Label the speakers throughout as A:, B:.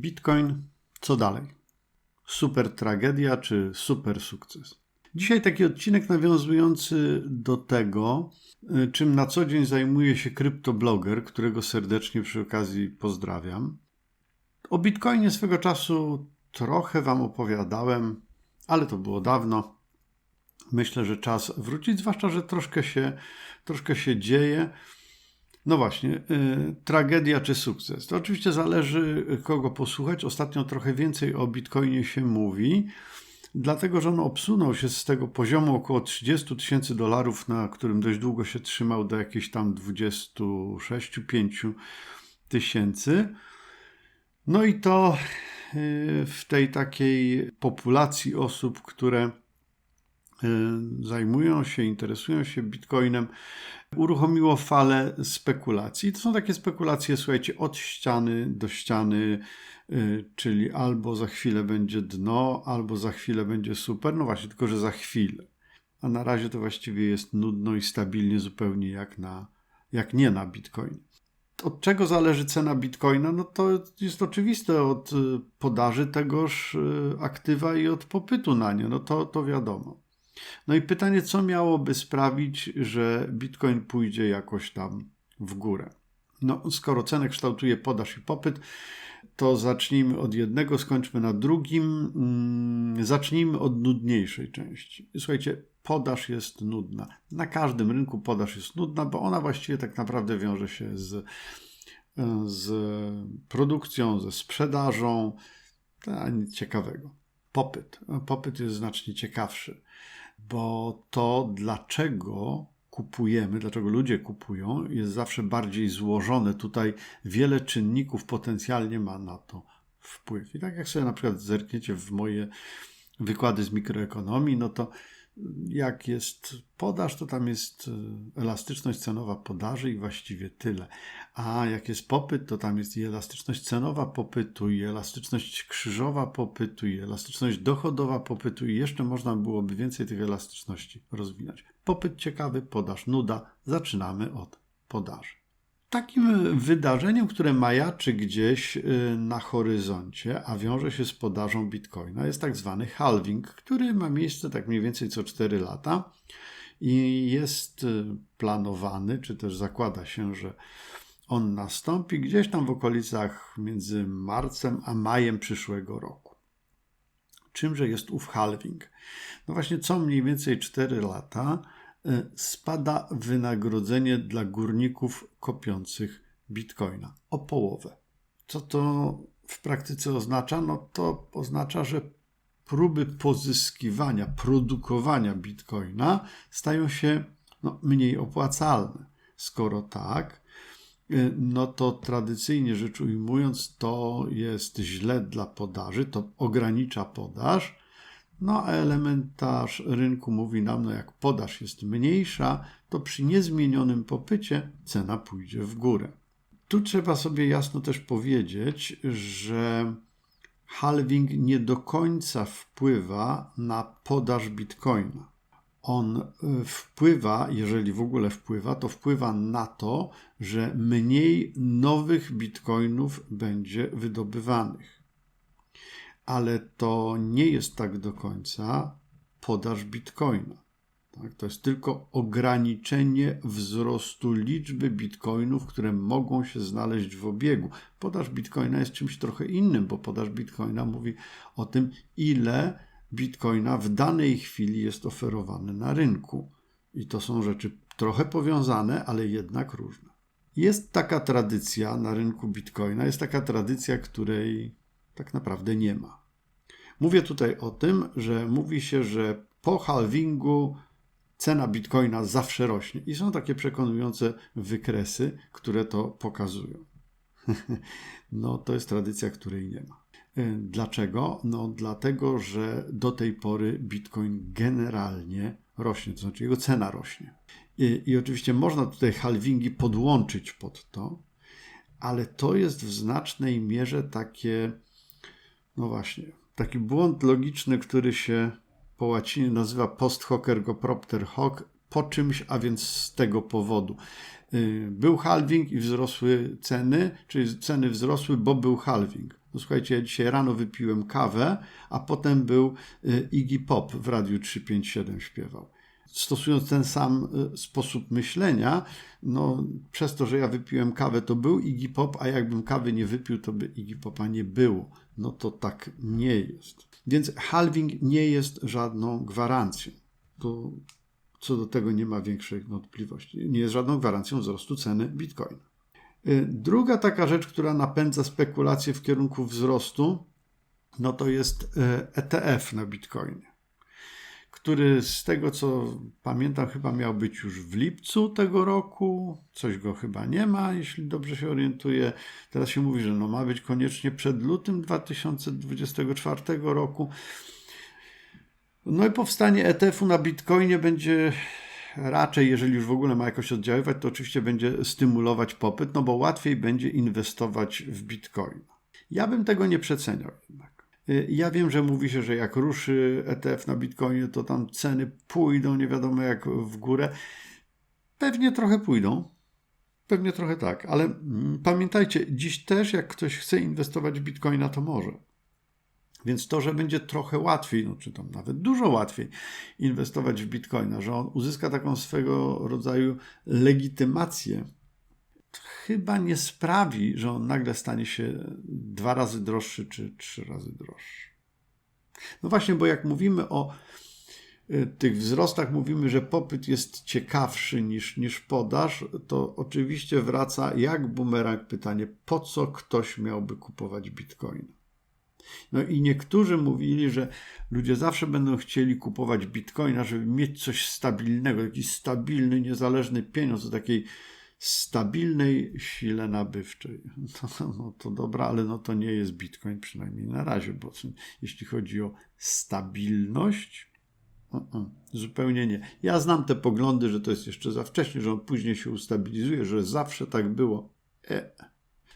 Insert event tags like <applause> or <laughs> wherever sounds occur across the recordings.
A: Bitcoin, co dalej? Super tragedia czy super sukces? Dzisiaj taki odcinek nawiązujący do tego, y, czym na co dzień zajmuje się kryptobloger, którego serdecznie przy okazji pozdrawiam. O Bitcoinie swego czasu trochę Wam opowiadałem, ale to było dawno. Myślę, że czas wrócić, zwłaszcza, że troszkę się, troszkę się dzieje. No właśnie, y, tragedia czy sukces? To oczywiście zależy, kogo posłuchać. Ostatnio trochę więcej o Bitcoinie się mówi, dlatego że on obsunął się z tego poziomu około 30 tysięcy dolarów, na którym dość długo się trzymał, do jakichś tam 26-5 tysięcy. No i to y, w tej takiej populacji osób, które y, zajmują się, interesują się bitcoinem, uruchomiło falę spekulacji. To są takie spekulacje, słuchajcie, od ściany do ściany, y, czyli albo za chwilę będzie dno, albo za chwilę będzie super. No właśnie, tylko że za chwilę. A na razie to właściwie jest nudno i stabilnie zupełnie jak, na, jak nie na bitcoin. Od czego zależy cena bitcoina? No to jest oczywiste od y, podaży tegoż y, aktywa i od popytu na nie. No to, to wiadomo. No i pytanie, co miałoby sprawić, że Bitcoin pójdzie jakoś tam w górę? No, skoro cenę kształtuje podaż i popyt, to zacznijmy od jednego, skończmy na drugim. Mm, zacznijmy od nudniejszej części. Słuchajcie, podaż jest nudna. Na każdym rynku podaż jest nudna, bo ona właściwie tak naprawdę wiąże się z, z produkcją, ze sprzedażą. To nic ciekawego. Popyt. Popyt jest znacznie ciekawszy bo to, dlaczego kupujemy, dlaczego ludzie kupują, jest zawsze bardziej złożone. Tutaj wiele czynników potencjalnie ma na to wpływ. I tak jak sobie na przykład zerkniecie w moje wykłady z mikroekonomii, no to jak jest podaż, to tam jest e, elastyczność cenowa podaży i właściwie tyle. A jak jest popyt, to tam jest i elastyczność cenowa popytu, i elastyczność krzyżowa popytu, i elastyczność dochodowa popytu, i jeszcze można byłoby więcej tych elastyczności rozwinąć. Popyt ciekawy, podaż nuda. Zaczynamy od podaży. Takim wydarzeniem, które majaczy gdzieś y, na horyzoncie, a wiąże się z podażą bitcoina, jest tak zwany halving, który ma miejsce tak mniej więcej co 4 lata i jest y, planowany, czy też zakłada się, że on nastąpi gdzieś tam w okolicach między marcem a majem przyszłego roku. Czymże jest ów halving? No właśnie co mniej więcej 4 lata spada wynagrodzenie dla górników kopiących bitcoina o połowę. Co to w praktyce oznacza? No to oznacza, że próby pozyskiwania, produkowania bitcoina stają się no, mniej opłacalne. Skoro tak, e, no to tradycyjnie rzecz ujmując, to jest źle dla podaży, to ogranicza podaż, no a elementarz rynku mówi nam, no jak podaż jest mniejsza, to przy niezmienionym popycie cena pójdzie w górę. Tu trzeba sobie jasno też powiedzieć, że halving nie do końca wpływa na podaż bitcoina. On y, wpływa, jeżeli w ogóle wpływa, to wpływa na to, że mniej nowych bitcoinów będzie wydobywanych ale to nie jest tak do końca podaż bitcoina. Tak? To jest tylko ograniczenie wzrostu liczby bitcoinów, które mogą się znaleźć w obiegu. Podaż bitcoina jest czymś trochę innym, bo podaż bitcoina mówi o tym, ile bitcoina w danej chwili jest oferowane na rynku. I to są rzeczy trochę powiązane, ale jednak różne. Jest taka tradycja na rynku bitcoina, jest taka tradycja, której tak naprawdę nie ma. Mówię tutaj o tym, że mówi się, że po halvingu cena bitcoina zawsze rośnie. I są takie przekonujące wykresy, które to pokazują. <laughs> no to jest tradycja, której nie ma. E, dlaczego? No dlatego, że do tej pory bitcoin generalnie rośnie, to znaczy jego cena rośnie. I, i oczywiście można tutaj halvingi podłączyć pod to, ale to jest w znacznej mierze takie, no właśnie, taki błąd logiczny, który się po łacinie nazywa post hoc ergo propter hoc, po czymś, a więc z tego powodu. Y, był halving i wzrosły ceny, czyli ceny wzrosły, bo był halving. No słuchajcie, ja dzisiaj rano wypiłem kawę, a potem był y, Iggy Pop w Radiu 357 śpiewał. Stosując ten sam y, sposób myślenia, no przez to, że ja wypiłem kawę, to był Iggy Pop, a jakbym kawy nie wypił, to by Iggy Popa nie było. No to tak nie jest. Więc halving nie jest żadną gwarancją. To co do tego nie ma większych wątpliwości. Nie jest żadną gwarancją wzrostu ceny bitcoina. Y, druga taka rzecz, która napędza spekulacje w kierunku wzrostu, no to jest ETF na bitcoinie, który z tego co pamiętam chyba miał być już w lipcu tego roku, coś go chyba nie ma, jeśli dobrze się orientuję. Teraz się mówi, że no ma być koniecznie przed lutym 2024 roku. No i powstanie ETF-u na bitcoinie będzie raczej, jeżeli już w ogóle ma jakoś oddziaływać, to oczywiście będzie stymulować popyt, no bo łatwiej będzie inwestować w bitcoin. Ja bym tego nie przeceniał jednak. Y, ja wiem, że mówi się, że jak ruszy ETF na bitcoinie, to tam ceny pójdą nie wiadomo jak w górę. Pewnie trochę pójdą. Pewnie trochę tak, ale mm, pamiętajcie, dziś też jak ktoś chce inwestować w bitcoina, to może. Więc to, że będzie trochę łatwiej, no, czy tam nawet dużo łatwiej inwestować w bitcoina, że on uzyska taką swego rodzaju legitymację, chyba nie sprawi, że on nagle stanie się dwa razy droższy czy trzy razy droższy. No właśnie, bo jak mówimy o y, tych wzrostach, mówimy, że popyt jest ciekawszy niż, niż podaż, to oczywiście wraca jak bumerang pytanie, po co ktoś miałby kupować bitcoin? No i niektórzy mówili, że ludzie zawsze będą chcieli kupować bitcoina, żeby mieć coś stabilnego, jakiś stabilny, niezależny pieniądz o takiej stabilnej sile nabywczej. <laughs> No, no to dobra, ale no to nie jest bitcoin przynajmniej na razie, bo jeśli chodzi o stabilność, uh-uh, zupełnie nie. Ja znam te poglądy, że to jest jeszcze za wcześnie, że on później się ustabilizuje, że zawsze tak było. E.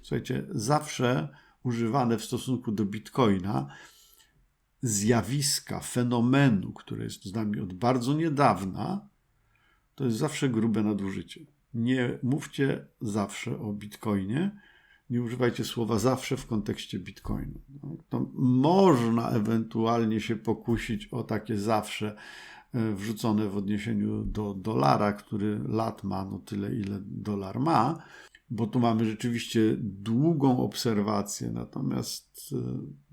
A: Słuchajcie, zawsze używane w stosunku do bitcoina zjawiska, fenomenu, które jest z nami od bardzo niedawna, to jest zawsze grube nadużycie. Nie mówcie zawsze o bitcoinie, nie używajcie słowa zawsze w kontekście bitcoinu. No, to można ewentualnie się pokusić o takie zawsze e, wrzucone w odniesieniu do dolara, który lat ma no tyle, ile dolar ma, bo tu mamy rzeczywiście długą obserwację, natomiast e,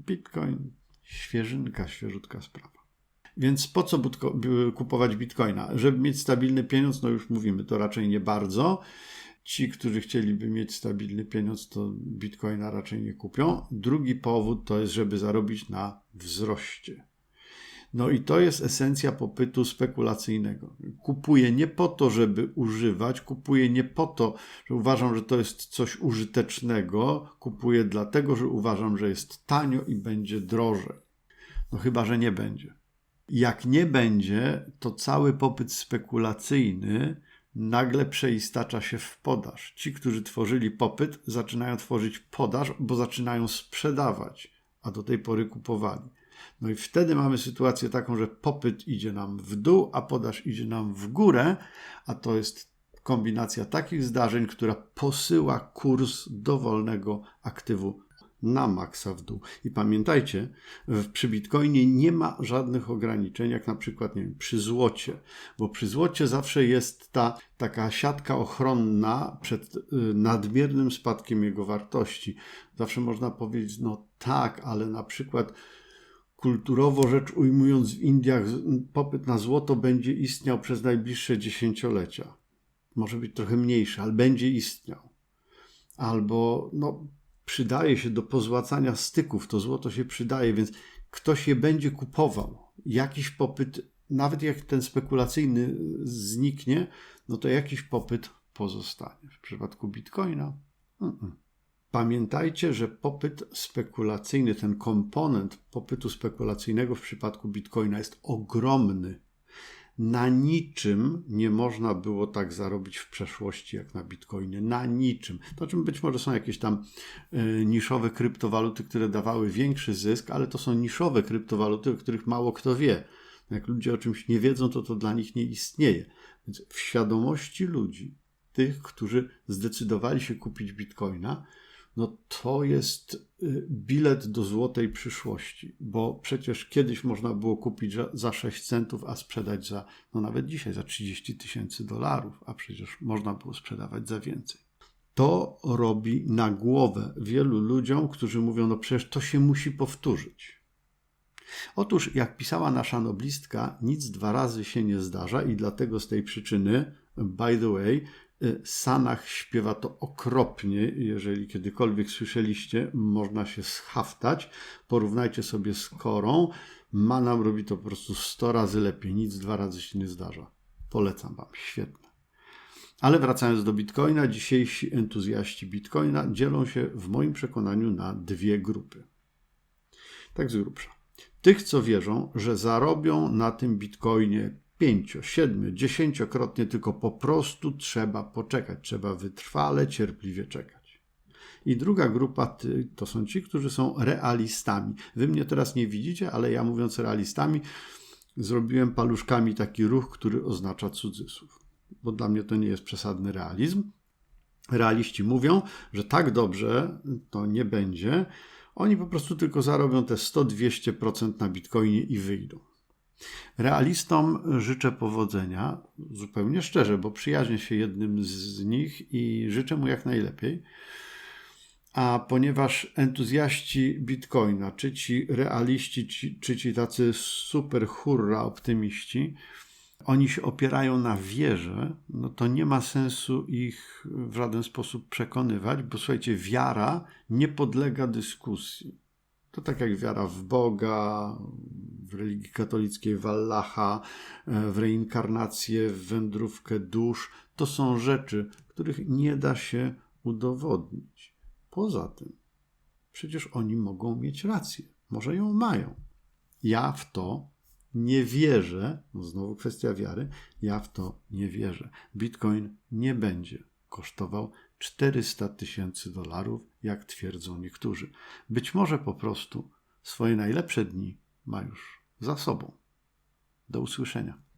A: Bitcoin świeżynka, świeżutka sprawa. Więc po co kupować bitcoina? Żeby mieć stabilny pieniądz, no już mówimy, to raczej nie bardzo. Ci, którzy chcieliby mieć stabilny pieniądz, to bitcoina raczej nie kupią. Drugi powód to jest, żeby zarobić na wzroście. No i to jest esencja popytu spekulacyjnego. Kupuję nie po to, żeby używać, kupuję nie po to, że uważam, że to jest coś użytecznego, kupuję dlatego, że uważam, że jest tanio i będzie drożej. No chyba, że nie będzie. Jak nie będzie, to cały popyt spekulacyjny nagle przeistacza się w podaż. Ci, którzy tworzyli popyt, zaczynają tworzyć podaż, bo zaczynają sprzedawać, a do tej pory kupowali. No i wtedy mamy sytuację taką, że popyt idzie nam w dół, a podaż idzie nam w górę, a to jest kombinacja takich zdarzeń, która posyła kurs dowolnego aktywu na maksa w dół. I pamiętajcie, przy Bitcoinie nie ma żadnych ograniczeń, jak na przykład nie wiem, przy złocie, bo przy złocie zawsze jest ta taka siatka ochronna przed y, nadmiernym spadkiem jego wartości. Zawsze można powiedzieć, no tak, ale na przykład kulturowo rzecz ujmując, w Indiach popyt na złoto będzie istniał przez najbliższe dziesięciolecia. Może być trochę mniejszy, ale będzie istniał. Albo no, przydaje się do pozłacania styków, to złoto się przydaje, więc ktoś je będzie kupował. Jakiś popyt, nawet jak ten spekulacyjny zniknie, no to jakiś popyt pozostanie. W przypadku bitcoina. Mm-mm. Pamiętajcie, że popyt spekulacyjny, ten komponent popytu spekulacyjnego w przypadku bitcoina jest ogromny. Na niczym nie można było tak zarobić w przeszłości jak na bitcoinie. Na niczym. To czym być może są jakieś tam y, niszowe kryptowaluty, które dawały większy zysk, ale to są niszowe kryptowaluty, o których mało kto wie. Jak ludzie o czymś nie wiedzą, to to dla nich nie istnieje. Więc w świadomości ludzi, tych, którzy zdecydowali się kupić bitcoina, no to jest y, bilet do złotej przyszłości, bo przecież kiedyś można było kupić za- za 6 centów, a sprzedać za, no nawet dzisiaj za 30 tysięcy dolarów, a przecież można było sprzedawać za więcej. To robi na głowę wielu ludziom, którzy mówią, no przecież to się musi powtórzyć. Otóż, jak pisała nasza noblistka, nic dwa razy się nie zdarza i dlatego z tej przyczyny, by the way, Sanach śpiewa to okropnie. Jeżeli kiedykolwiek słyszeliście, można się schaftać. Porównajcie sobie z Korą. Manam robi to po prostu 100 razy lepiej. Nic dwa razy się nie zdarza. Polecam Wam. Świetne. Ale wracając do Bitcoina, dzisiejsi entuzjaści Bitcoina dzielą się w moim przekonaniu na dwie grupy. Tak z grubsza. Tych, co wierzą, że zarobią na tym bitcoinie pięcio, siedmiu, dziesięciokrotnie, tylko po prostu trzeba poczekać, trzeba wytrwale, cierpliwie czekać. I druga grupa to są ci, którzy są realistami. Wy mnie teraz nie widzicie, ale ja mówiąc realistami, zrobiłem paluszkami taki ruch, który oznacza cudzysłów. Bo dla mnie to nie jest przesadny realizm. Realiści mówią, że tak dobrze to nie będzie. Oni po prostu tylko zarobią te 100-200% na bitcoinie i wyjdą. Realistom życzę powodzenia, zupełnie szczerze, bo przyjaźnię się jednym z nich i życzę mu jak najlepiej. A ponieważ entuzjaści bitcoina, czy ci realiści, ci, czy ci tacy super hurra optymiści, oni się opierają na wierze, no to nie ma sensu ich w żaden sposób przekonywać, bo słuchajcie, wiara nie podlega dyskusji. To tak jak wiara w Boga, w religii katolickiej, w Allaha, w reinkarnację, w wędrówkę dusz. To są rzeczy, których nie da się udowodnić. Poza tym, przecież oni mogą mieć rację. Może ją mają. Ja w to nie wierzę, no znowu kwestia wiary, ja w to nie wierzę. Bitcoin nie będzie kosztował 400 tysięcy dolarów, jak twierdzą niektórzy. Być może po prostu swoje najlepsze dni ma już za sobą. Do usłyszenia.